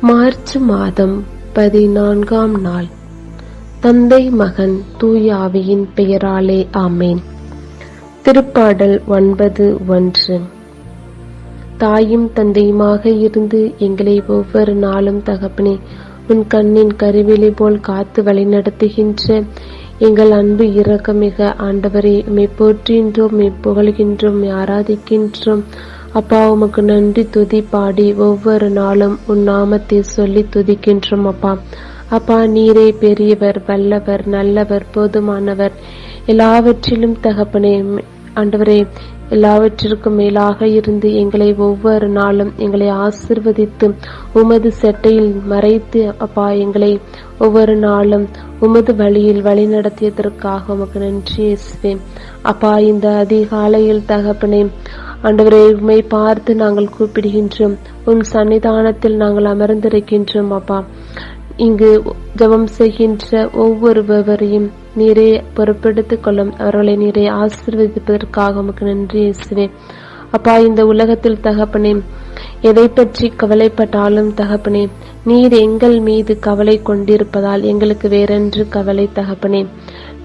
March மாதம் பதினான்காம் நாள். தந்தை மகன் தூயாவியின் பெயராலே ஆமேன். திருப்பாடல் ஒன்பது ஒன்று. தாயும் தந்தையுமாக இருந்து எங்களை ஒவ்வொரு நாளும் தகப்பனே உன் கண்ணின் கருவிலை போல் காத்து வழிநடத்துகின்ற எங்கள் அன்பு இரக்கமிக ஆண்டவரே உம்மை போற்றுகின்றோம் உம்மை புகழ்கின்றோம் ஆராதிக்கின்றோம். அப்பா உமக்கு நன்றி துதி பாடி ஒவ்வொரு நாளும் உன் நாமத்தை சொல்லி துதிக்கின்றோம் அப்பா. அப்பா நீரே பெரியவர் வல்லவர் நல்லவர் போதுமானவர். எல்லாவற்றிலும் தகப்பனே ஆண்டவரே எல்லாவற்றிற்கும் மேலாக இருந்து எங்களை ஒவ்வொரு நாளும் எங்களை ஆசிர்வதித்து உமது செட்டையில் மறைத்து அப்பா எங்களை ஒவ்வொரு நாளும் உமது வழியில் வழி நடத்தியதற்காக உமக்கு நன்றி இயேசுவேன் அப்பா இந்த அதிகாலையில் தகப்பனே ஆண்டவரை உண்மை பார்த்து நாங்கள் கூப்பிடுகின்றோம். உன் சன்னிதானத்தில் நாங்கள் அமர்ந்திருக்கின்றோம் அப்பா. இங்கு ஜபம் செய்கின்ற ஒவ்வொருவரையும் நீரே பொறுப்பெடுத்துக் கொள்ளும். அவர்களை நீரே ஆசிர்வதிப்பதற்காக உமக்கு நன்றி இயேசுவே அப்பா இந்த உலகத்தில் தகப்பனே எதை பற்றி கவலைப்பட்டாலும் தகப்பனே நீர் எங்கள் மீது கவலை கொண்டிருப்பதால் எங்களுக்கு வேறென்று கவலை தகப்பனே.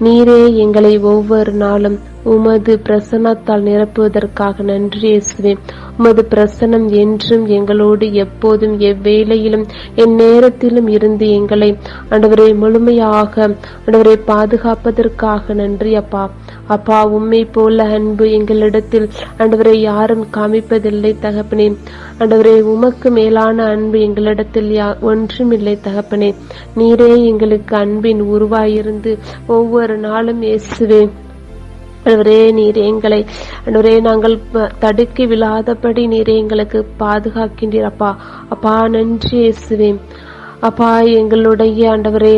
நீரே எங்களை ஒவ்வொரு நாளும் உமது பிரசன்னத்தால் நிரப்புவதற்காக நன்றி இயேசுவே. உமது பிரசன்னம் என்றும் எங்களோடு எப்போதும் எவ்வேளையிலும் எந்நேரத்திலும் இருந்து எங்களை ஆண்டவரை முழுமையாக ஆண்டவரை பாதுகாப்பதற்காக நன்றி அப்பா. அப்பா உம்மை போல அன்பு எங்களிடத்தில் அண்டவரை யாரும் காமிப்பதில்லை தகப்பனே. ஆண்டவரே உமக்கு மேலான அன்பு எங்களிடத்தில் யா- ஒன்றுமில்லை தகப்பனே. நீரே எங்களுக்கு அன்பின் உருவாயிருந்து ஒவ்வொரு நாளும் இயேசுவே. ஆண்டவரே நீர் எங்களை ஆண்டவரே நாங்கள் தடுக்கி விழாதபடி நீர் எங்களுக்கு பாதுகாக்கின்றீர் அப்பா. அப்பா நன்றி இயேசுவே. அப்பா எங்களுடைய ஆண்டவரே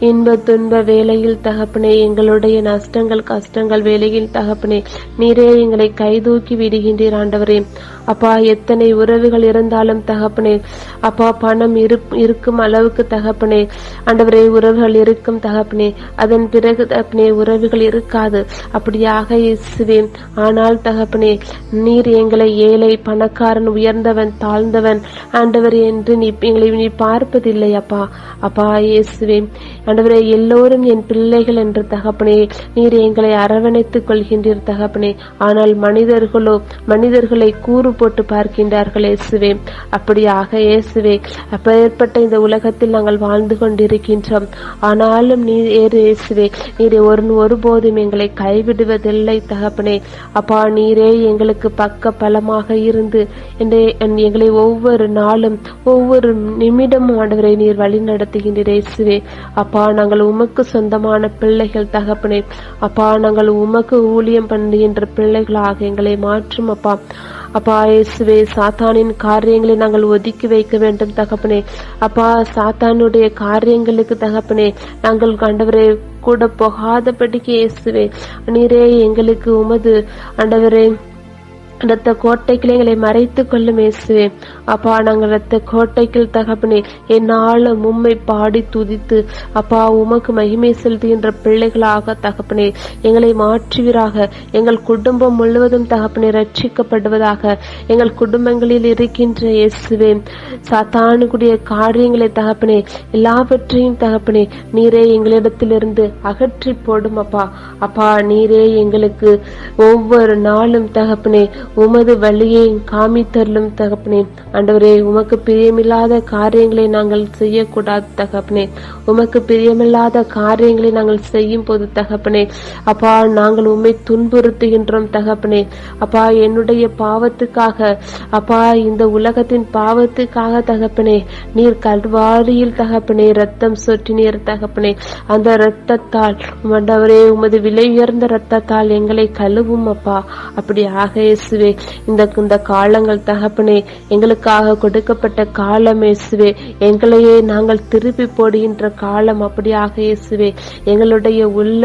இன்ப துன்ப வேலையில் தகப்பனே எங்களுடைய நஷ்டங்கள் கஷ்டங்கள் வேலையில் தகப்பனே நீரே எங்களை கைதூக்கி விடுகின்றீர் ஆண்டவரே. அப்பா எத்தனை உறவுகள் இருந்தாலும் தகப்பனே அப்பா பணம் இருப்- இருக்கும் அளவுக்கு தகப்பனே ஆண்டவரே உறவுகள் இருக்கும் தகப்பனே அதன் பிறகு தகப்பனே உறவுகள் இருக்காது. அப்படியாக இயேசுவே ஆனால் தகப்பனே நீர் எங்களை ஏழை பணக்காரன் உயர்ந்தவன் தாழ்ந்தவன் ஆண்டவர் என்று நீ எங்களை நீ பார்ப்பதில்லை அப்பா. அப்பா இயேசுவே ஆண்டவரே எல்லோரும் என் பிள்ளைகள் என்று தகப்பனே நீர் எங்களை அரவணைத்துக் கொள்கின்றீர் தகப்பனே. ஆனால் மனிதர்களோ மனிதர்களை கூறு போட்டு பார்க்கின்றார்கள் இயேசுவே. அப்படியாக இயேசுவே அப்பேற்பட்ட இந்த உலகத்தில் நாங்கள் வாழ்ந்து கொண்டிருக்கின்றோம். ஆனாலும் நீர் ஏறு இயேசுவே நீர் ஒரு ஒருபோதும் எங்களை கைவிடுவதில்லை தகப்பனே. அப்பா நீரே எங்களுக்கு பக்க பலமாக இருந்து எங்களை ஒவ்வொரு நாளும் ஒவ்வொரு நிமிடமும் ஆண்டவரை நீர் வழி நடத்துகின்ற இயேசுவே. அப்பா நாங்கள் உமக்கு சொந்தமான பிள்ளைகள் தகப்பனே. அப்பா நாங்கள் உமக்கு ஊழியம் பண்ணுகின்ற பிள்ளைகளாக எங்களை மாற்றும் அப்பா. அப்பா இயேசுவே சாத்தானின் காரியங்களை நாங்கள் ஒதுக்கி வைக்க வேண்டும் தகப்பனே. அப்பா சாத்தானுடைய காரியங்களுக்கு தகப்பனே நாங்கள் கண்டவரே கூட போகாதபடிக்கு இயேசுவே நீரே எங்களுக்கு உமது ஆண்டவரே இரத்த கோட்டைக்குள் எங்களை மறைத்துக் கொள்ளும் இயேசுவே அப்பா நாங்கள் ரத்த கோட்டைக்குள் தகப்பனே என்னாலும் உம்மை பாடி துதித்து அப்பா உமக்கு மகிமை செலுத்துகின்ற பிள்ளைகளாக தகப்பனே எங்களை மாற்றுவீராக. எங்கள் குடும்பம் முழுவதும் தகப்பனே ரட்சிக்கப்படுவதாக எங்கள் குடும்பங்களில் இருக்கின்ற இயேசுவே. சாத்தானுக்குடைய காரியங்களை தகப்பனே எல்லாவற்றையும் தகப்பனே நீரே எங்களிடத்திலிருந்து அகற்றி போடும் அப்பா. அப்பா நீரே எங்களுக்கு ஒவ்வொரு நாளும் தகப்பனே உமது வழியை காமித்தருளும் தகப்பனே. ஆண்டவரே உமக்கு பிரியமில்லாத காரியங்களை நாங்கள் செய்யக்கூடாது தகப்பனே. உமக்கு பிரியமில்லாத காரியங்களை நாங்கள் செய்யும் போது தகப்பனே. அப்பா நாங்கள் உம்மை துன்புறுத்துகின்றோம் தகப்பனே. அப்பா என்னுடைய பாவத்துக்காக அப்பா இந்த உலகத்தின் பாவத்துக்காக தகப்பனே. நீர் கல்வாரியில் தகப்பனே ரத்தம் சொற்றினீர் தகப்பனே. அந்த இரத்தத்தால் ஆண்டவரே உமது விலை உயர்ந்த இரத்தத்தால் எங்களை கழுவும் அப்பா. அப்படி அப்படியாக இயேசுவே இந்த இந்த காலங்கள் தகப்பனே எங்களுக்காக கொடுக்கப்பட்ட காலம் இயேசுவே எங்களையே நாங்கள் திருப்பி போடுகின்ற காலம் அப்படியாக இயேசுவே எங்களுடைய உள்ள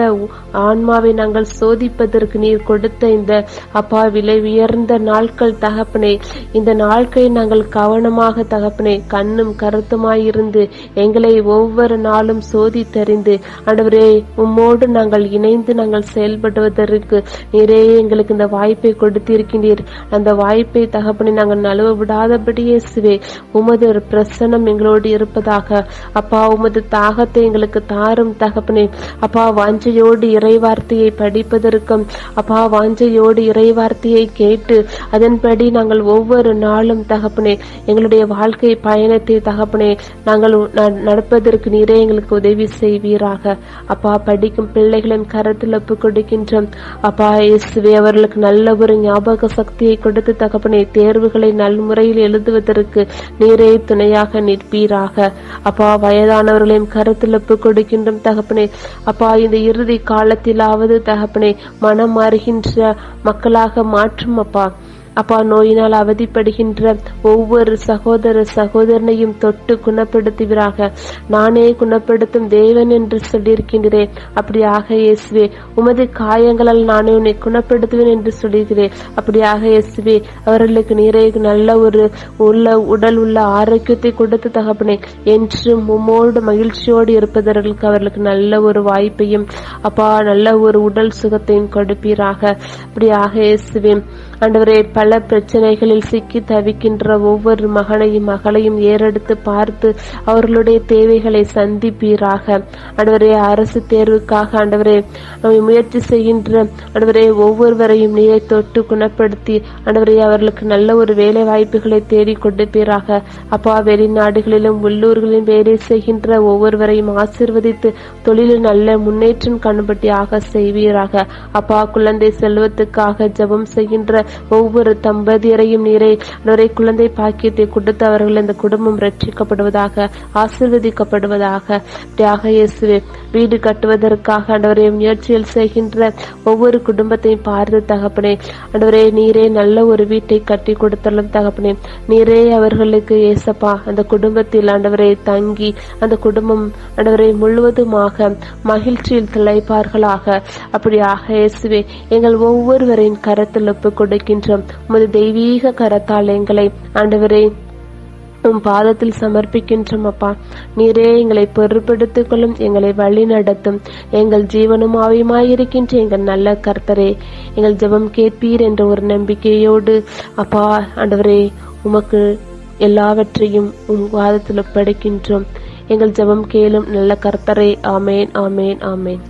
ஆன்மாவை நாங்கள் சோதிப்பதற்கு நீர் கொடுத்த இந்த அப்பா விலை உயர்ந்த நாட்கள் தகப்பனே இந்த நாட்களை நாங்கள் கவனமாக தகப்பனே கண்ணும் கருத்துமாயிருந்து எங்களை ஒவ்வொரு நாளும் சோதித்தறிந்து ஆண்டவரே உம்மோடு நாங்கள் இணைந்து நாங்கள் செயல்படுவதற்கு நிறைய எங்களுக்கு இந்த வாய்ப்பை கொடுத்திருக்கின்ற கொடுக்கின்றீர் அந்த வாய்ப்பை தகப்பனை நாங்கள் நழுவ விடாதபடி இயேசுவே உமது ஒரு பிரசன்னம் எங்களோடு இருப்பதாக. அப்பா உமது தாகத்தை எங்களுக்கு தாரும் தகப்பனே. அப்பா வாஞ்சையோடு இறைவார்த்தையை படிப்பதற்கும் அப்பா வாஞ்சையோடு இறைவார்த்தையை கேட்டு அதன்படி நாங்கள் ஒவ்வொரு நாளும் தகப்பனே எங்களுடைய வாழ்க்கை பயணத்தை தகப்பனே நாங்கள் ந- நடப்பதற்கு நீரே எங்களுக்கு உதவி செய்வீராக. அப்பா படிக்கும் பிள்ளைகளின் கரத்தில் ஒப்புக் கொடுக்கின்றோம் அப்பா இயேசுவே அவர்களுக்கு நல்ல ஒரு ஞாபக சக்தியை கொடுத்து தகப்பனை தேர்வுகளை நல் முறையில் எழுதுவதற்கு நீரே துணையாக நிற்பீராக. அப்பா வயதானவர்களையும் கருத்தில் கொடுக்கின்றும் தகப்பனே. அப்பா இந்த இறுதி காலத்திலாவது தகப்பனை மனம் மாறுகின்ற மக்களாக மாற்றும் அப்பா. அப்பா நோயினால் அவதிப்படுகின்ற ஒவ்வொரு சகோதர சகோதரனையும் தொட்டு குணப்படுத்துவீராக. நானே குணப்படுத்தும் தேவன் என்று சொல்லியிருக்கின்றேன் அப்படியாக இயேசுவே உமது காயங்களால் நானே உன்னை குணப்படுத்துவேன் என்று சொல்லியிருக்கிறேன். அப்படியாக இயேசுவே அவர்களுக்கு நீரே நல்ல ஒரு உள்ள உடல் உள்ள ஆரோக்கியத்தை கொடுத்து தகப்பனே என்றும் உமோடு மகிழ்ச்சியோடு இருப்பதற்கு அவர்களுக்கு நல்ல ஒரு வாய்ப்பையும் அப்பா நல்ல ஒரு உடல் சுகத்தையும் கொடுப்பீராக. அப்படியாக இயேசுவே ஆண்டவரே பல பிரச்சனைகளில் சிக்கி தவிக்கின்ற ஒவ்வொரு மகனையும் மகளையும் ஏறெடுத்து பார்த்து அவர்களுடைய தேவைகளை சந்திப்பீராக. ஆண்டவரே அரசு தேர்வுக்காக ஆண்டவரே முயற்சி செய்கின்ற ஆண்டவரே ஒவ்வொருவரையும் நீரை தொட்டு குணப்படுத்தி ஆண்டவரே அவர்களுக்கு நல்ல ஒரு வேலை வாய்ப்புகளை தேடி கொடுப்பீராக. அப்பா வெளிநாடுகளிலும் உள்ளூர்களிலும் வேலை செய்கின்ற ஒவ்வொருவரையும் ஆசிர்வதித்து தொழிலில் நல்ல முன்னேற்றம் காணும்படியாக செய்வீராக. அப்பா குழந்தை செல்வத்துக்காக ஜெபம் செய்கின்ற ஒவ்வொரு தம்பதியரையும் நீரை அவரை குழந்தை பாக்கியத்தை கொடுத்து அவர்கள் இந்த குடும்பம் ரட்சிக்கப்படுவதாக ஆசிர்வதிக்கப்படுவதாக தியாக இயேசுவே வீடு கட்டுவதற்காக ஆண்டவரே முயற்சியில் செய்கின்ற ஒவ்வொரு குடும்பத்தையும் பார்த்து தகப்பனே ஆண்டவரே நீரே நல்ல ஒரு வீட்டை கட்டி கொடுத்தலும் தகப்பனே நீரே அவர்களுக்கு ஏசப்பா அந்த குடும்பத்தில் ஆண்டவரே தங்கி அந்த குடும்பம் ஆண்டவரை முழுவதுமாக மகிழ்ச்சியில் திளைப்பார்களாக. அப்படியாக இயேசுவே எங்கள் ஒவ்வொருவரின் கரத்தில் ஒப்பு கொடுக்கின்றோம். உமது தெய்வீக கரத்தால் எங்களை ஆண்டவரே உம் பாதத்தில் சமர்ப்பிக்கின்றோம் அப்பா. நீரே எங்களை பொறுப்படுத்திக் கொள்ளும் எங்களை வழி நடத்தும். எங்கள் ஜீவனும் ஆவியுமாயிருக்கின்ற எங்கள் நல்ல கர்த்தரே எங்கள் ஜெபம் கேட்பீர் என்ற ஒரு நம்பிக்கையோடு அப்பா ஆண்டவரே உமக்கு எல்லாவற்றையும் உம் பாதத்தில் படிக்கின்றோம் எங்கள் ஜெபம் கேளும் நல்ல கர்த்தரே ஆமேன் ஆமேன் ஆமேன்.